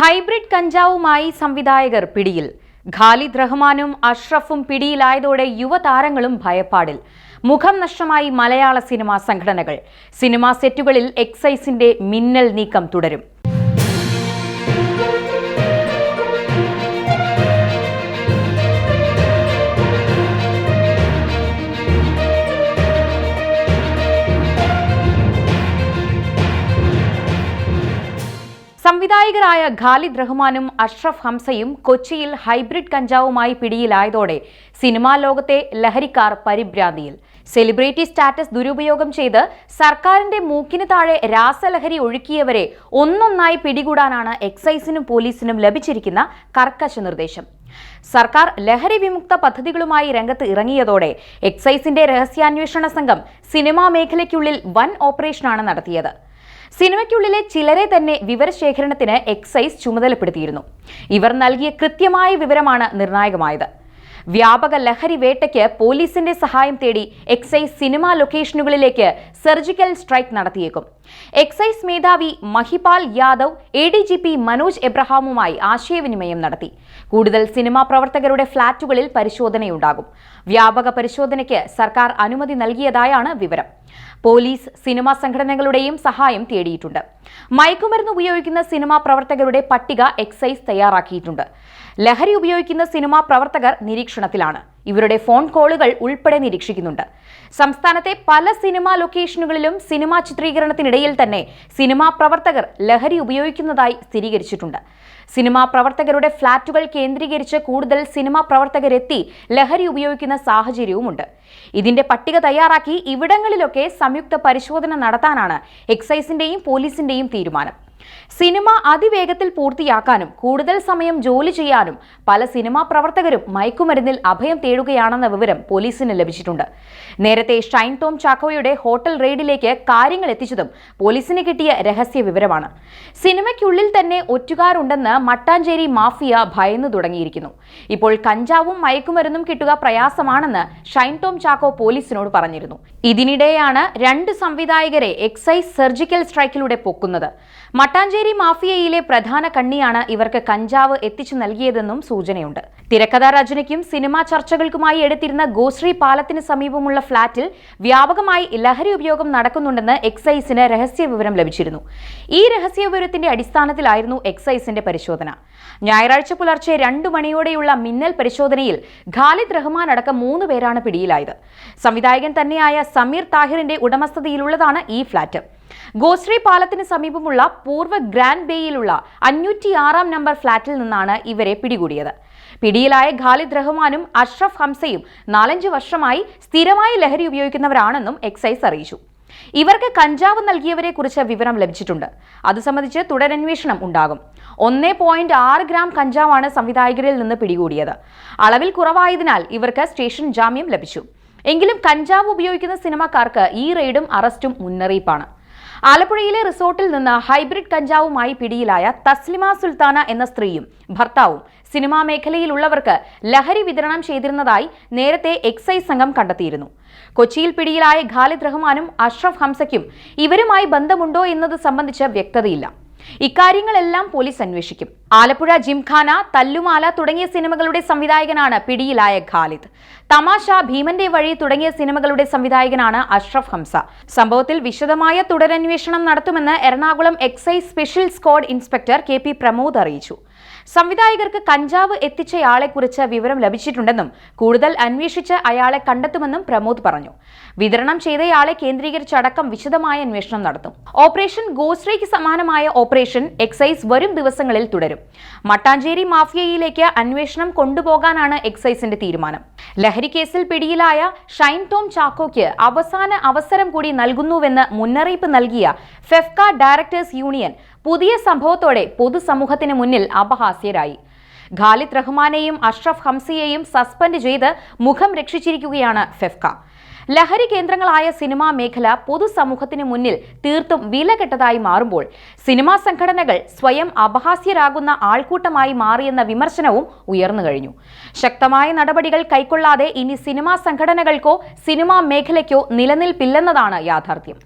Hybrid കഞ്ചാവുമായി സംവിധായകർ പിടിയിൽ. ഖാലിദ് റഹ്മാനും അഷ്റഫും പിടിയിലായതോടെ യുവതാരങ്ങളും ഭയപ്പാടിൽ. മുഖം നഷ്ടമായി മലയാള സിനിമാ സംഘടനകൾ. സിനിമാ സെറ്റുകളിൽ എക്സൈസിന്റെ മിന്നൽ നീക്കം തുടരും. സംവിധായകരായ ഖാലിദ് റഹ്മാനും അഷ്റഫ് ഹംസയും കൊച്ചിയിൽ ഹൈബ്രിഡ് കഞ്ചാവുമായി പിടിയിലായതോടെ സിനിമാ ലോകത്തെ ലഹരിക്കാർ പരിഭ്രാന്തിയിൽ. സെലിബ്രിറ്റി സ്റ്റാറ്റസ് ദുരുപയോഗം ചെയ്ത് സർക്കാരിന്റെ മൂക്കിന് താഴെ രാസലഹരി ഒഴുക്കിയവരെ ഒന്നൊന്നായി പിടികൂടാനാണ് എക്സൈസിനും പോലീസിനും ലഭിച്ചിരിക്കുന്ന കർക്കശ നിർദ്ദേശം. സർക്കാർ ലഹരി വിമുക്ത പദ്ധതികളുമായി രംഗത്ത് ഇറങ്ങിയതോടെ എക്സൈസിന്റെ രഹസ്യാന്വേഷണ സംഘം സിനിമാ മേഖലയ്ക്കുള്ളിൽ വൻ ഓപ്പറേഷനാണ് നടത്തിയത്. സിനിമയ്ക്കുള്ളിലെ ചിലരെ തന്നെ വിവരശേഖരണത്തിന് എക്സൈസ് ചുമതലപ്പെടുത്തിയിരുന്നു. ഇവർ നൽകിയ കൃത്യമായ വിവരമാണ് നിർണായകമായത്. വ്യാപക ലഹരി വേട്ടയ്ക്ക് പോലീസിന്റെ സഹായം തേടി എക്സൈസ് സിനിമാ ലൊക്കേഷനുകളിലേക്ക് സർജിക്കൽ സ്ട്രൈക്ക് നടത്തിയേക്കും. എക്സൈസ് മേധാവി Mahipal Yadav A D G P Manoj എബ്രഹാമുമായി ആശയവിനിമയം നടത്തി. കൂടുതൽ സിനിമാ പ്രവർത്തകരുടെ ഫ്ളാറ്റുകളിൽ പരിശോധനയുണ്ടാകും. വ്യാപക പരിശോധനയ്ക്ക് സർക്കാർ അനുമതി നൽകിയതായാണ് വിവരം. പോലീസ് സിനിമാ സംഘടനകളുടെയും സഹായം തേടിയിട്ടുണ്ട്. മയക്കുമരുന്ന് ഉപയോഗിക്കുന്ന സിനിമാ പ്രവർത്തകരുടെ പട്ടിക എക്സൈസ് തയ്യാറാക്കിയിട്ടുണ്ട്. ലഹരി ഉപയോഗിക്കുന്ന സിനിമാ പ്രവർത്തകർ നിരീക്ഷണത്തിലാണ്. ഇവരുടെ ഫോൺ കോളുകൾ ഉൾപ്പെടെ നിരീക്ഷിക്കുന്നുണ്ട്. സംസ്ഥാനത്തെ പല സിനിമാ ലൊക്കേഷനുകളിലും സിനിമാ ചിത്രീകരണത്തിനിടയിൽ തന്നെ സിനിമാ പ്രവർത്തകർ ലഹരി ഉപയോഗിക്കുന്നതായി സ്ഥിരീകരിച്ചിട്ടുണ്ട്. സിനിമാ പ്രവർത്തകരുടെ ഫ്ളാറ്റുകൾ കേന്ദ്രീകരിച്ച് കൂടുതൽ സിനിമാ പ്രവർത്തകരെത്തി ലഹരി ഉപയോഗിക്കുന്ന സാഹചര്യവുമുണ്ട്. ഇതിന്റെ പട്ടിക തയ്യാറാക്കി ഇവിടങ്ങളിലൊക്കെ സംയുക്ത പരിശോധന നടത്താനാണ് എക്സൈസിന്റെയും പോലീസിന്റെയും തീരുമാനം. സിനിമ അതിവേഗത്തിൽ പൂർത്തിയാക്കാനും കൂടുതൽ സമയം ജോലി ചെയ്യാനും പല സിനിമാ പ്രവർത്തകരും മയക്കുമരുന്നിൽ അഭയം തേടുകയാണെന്ന വിവരം പോലീസിന് ലഭിച്ചിട്ടുണ്ട്. നേരത്തെ ഷൈൻ ടോം ചാക്കോയുടെ ഹോട്ടൽ റെയ്ഡിലേക്ക് കാര്യങ്ങൾ എത്തിച്ചതും പോലീസിന് കിട്ടിയ രഹസ്യ വിവരമാണ്. സിനിമയ്ക്കുള്ളിൽ തന്നെ ഒറ്റുകാരുണ്ടെന്ന് മട്ടാഞ്ചേരി മാഫിയ ഭയന്നു തുടങ്ങിയിരിക്കുന്നു. ഇപ്പോൾ കഞ്ചാവും മയക്കുമരുന്നും കിട്ടുക പ്രയാസമാണെന്ന് ഷൈൻ ടോം ചാക്കോ പോലീസിനോട് പറഞ്ഞിരുന്നു. ഇതിനിടെയാണ് രണ്ട് സംവിധായകരെ എക്സൈസ് സർജിക്കൽ സ്ട്രൈക്കിലൂടെ പൊക്കുന്നത്. മട്ടാഞ്ചേരി മാഫിയയിലെ പ്രധാന കണ്ണിയാണ് ഇവർക്ക് കഞ്ചാവ് എത്തിച്ചു നൽകിയതെന്നും സൂചനയുണ്ട്. തിരക്കഥാ രചനയ്ക്കും സിനിമാ ചർച്ചകൾക്കുമായി എടുത്തിരുന്ന ഗോശ്രീ പാലത്തിന് സമീപമുള്ള ഫ്ളാറ്റിൽ വ്യാപകമായി ലഹരി ഉപയോഗം നടക്കുന്നുണ്ടെന്ന് എക്സൈസിന് രഹസ്യ വിവരം ലഭിച്ചിരുന്നു. ഈ രഹസ്യ വിവരത്തിന്റെ അടിസ്ഥാനത്തിലായിരുന്നു എക്സൈസിന്റെ പരിശോധന. ഞായറാഴ്ച പുലർച്ചെ രണ്ടു മണിയോടെയുള്ള മിന്നൽ പരിശോധനയിൽ ഖാലിദ് റഹ്മാൻ അടക്കം മൂന്ന് പേരാണ് പിടിയിലായത്. സംവിധായകൻ തന്നെയായ സമീർ താഹിറിന്റെ ഉടമസ്ഥതയിലുള്ളതാണ് ഈ ഫ്ളാറ്റ്. ഗോശ്രീ പാലത്തിന് സമീപമുള്ള പൂർവ ഗ്രാൻഡ് ബേയിലുള്ള അഞ്ഞൂറ്റി ആറാം നമ്പർ ഫ്ളാറ്റിൽ നിന്നാണ് ഇവരെ പിടികൂടിയത്. പിടിയിലായ ഖാലിദ് റഹ്മാനും അഷ്റഫ് ഹംസയും നാലഞ്ച് വർഷമായി സ്ഥിരമായി ലഹരി ഉപയോഗിക്കുന്നവരാണെന്നും എക്സൈസ് അറിയിച്ചു. ഇവർക്ക് കഞ്ചാവ് നൽകിയവരെ കുറിച്ച് വിവരം ലഭിച്ചിട്ടുണ്ട്. അത് സംബന്ധിച്ച് തുടരന്വേഷണം ഉണ്ടാകും. ഒന്നേ പോയിന്റ് ആറ് ഗ്രാം കഞ്ചാവാണ് സംവിധായകരിൽ നിന്ന് പിടികൂടിയത്. അളവിൽ കുറവായതിനാൽ ഇവർക്ക് സ്റ്റേഷൻ ജാമ്യം ലഭിച്ചു. എങ്കിലും കഞ്ചാവ് ഉപയോഗിക്കുന്ന സിനിമാക്കാർക്ക് ഈ റെയ്ഡും അറസ്റ്റും മുന്നറിയിപ്പാണ്. ആലപ്പുഴയിലെ റിസോർട്ടിൽ നിന്ന് ഹൈബ്രിഡ് കഞ്ചാവുമായി പിടിയിലായ തസ്ലിമ സുൽത്താന എന്ന സ്ത്രീയും ഭർത്താവും സിനിമാ മേഖലയിലുള്ളവർക്ക് ലഹരി വിതരണം ചെയ്തിരുന്നതായി നേരത്തെ എക്സൈസ് സംഘം കണ്ടെത്തിയിരുന്നു. കൊച്ചിയിൽ പിടിയിലായ ഖാലിദ് റഹ്മാനും അഷ്റഫ് ഹംസയ്ക്കും ഇവരുമായി ബന്ധമുണ്ടോ എന്നത് സംബന്ധിച്ച് വ്യക്തതയില്ല. ഇക്കാര്യങ്ങളെല്ലാം പോലീസ് അന്വേഷിക്കും. ആലപ്പുഴ ജിംഖാന തല്ലുമാല തുടങ്ങിയ സിനിമകളുടെ സംവിധായകനാണ് പിടിയിലായ ഖാലിദ്. തമാശ ഭീമന്റെ വഴി തുടങ്ങിയ സിനിമകളുടെ സംവിധായകനാണ് അഷ്റഫ് ഹംസ. സംഭവത്തിൽ വിശദമായ തുടരന്വേഷണം നടത്തുമെന്ന് Ernakulam excise special squad inspector K P Pramod അറിയിച്ചു. സംവിധായകർക്ക് കഞ്ചാവ് എത്തിച്ചയാളെക്കുറിച്ച് വിവരം ലഭിച്ചിട്ടുണ്ടെന്നും കൂടുതൽ അന്വേഷിച്ച് അയാളെ കണ്ടെത്തുമെന്നും പ്രമോദ് പറഞ്ഞു. വിതരണം ചെയ്തയാളെ കേന്ദ്രീകരിച്ചടക്കം വിശദമായ അന്വേഷണം നടത്തും. ഓപ്പറേഷൻ ഗോശ്രീക്ക് സമാനമായ ഓപ്പറേഷൻ എക്സൈസ് വരും ദിവസങ്ങളിൽ തുടരും. മട്ടാഞ്ചേരി മാഫിയയിലേക്ക് അന്വേഷണം കൊണ്ടുപോകാനാണ് എക്സൈസിന്റെ തീരുമാനം. ലഹരി കേസിൽ പിടിയിലായ ഷൈൻ ടോം ചാക്കോയ്ക്ക് അവസാന അവസരം കൂടി നൽകുന്നുവെന്ന് മുന്നറിയിപ്പ് നൽകിയ ഫെഫ്ക ഡയറക്ടേഴ്സ് യൂണിയൻ പുതിയ സംഭവത്തോടെ പൊതുസമൂഹത്തിന് മുന്നിൽ അപഹാസ്യരായി. ഖാലിദ് റഹ്മാനെയും അഷ്റഫ് ഹംസയെയും സസ്പെൻഡ് ചെയ്ത് മുഖം രക്ഷിച്ചിരിക്കുകയാണ് ഫെഫ്ക. ലഹരി കേന്ദ്രങ്ങളായ സിനിമാ മേഖല പൊതുസമൂഹത്തിന് മുന്നിൽ തീർത്തും വിലകെട്ടതായി മാറുമ്പോൾ സിനിമാ സംഘടനകൾ സ്വയം അപഹാസ്യരാകുന്ന ആൾക്കൂട്ടമായി മാറിയെന്ന വിമർശനവും ഉയർന്നു കഴിഞ്ഞു. ശക്തമായ നടപടികൾ കൈക്കൊള്ളാതെ ഇനി സിനിമാ സംഘടനകൾക്കോ സിനിമാ മേഖലയ്ക്കോ നിലനിൽപ്പില്ലെന്നതാണ് യാഥാർത്ഥ്യം.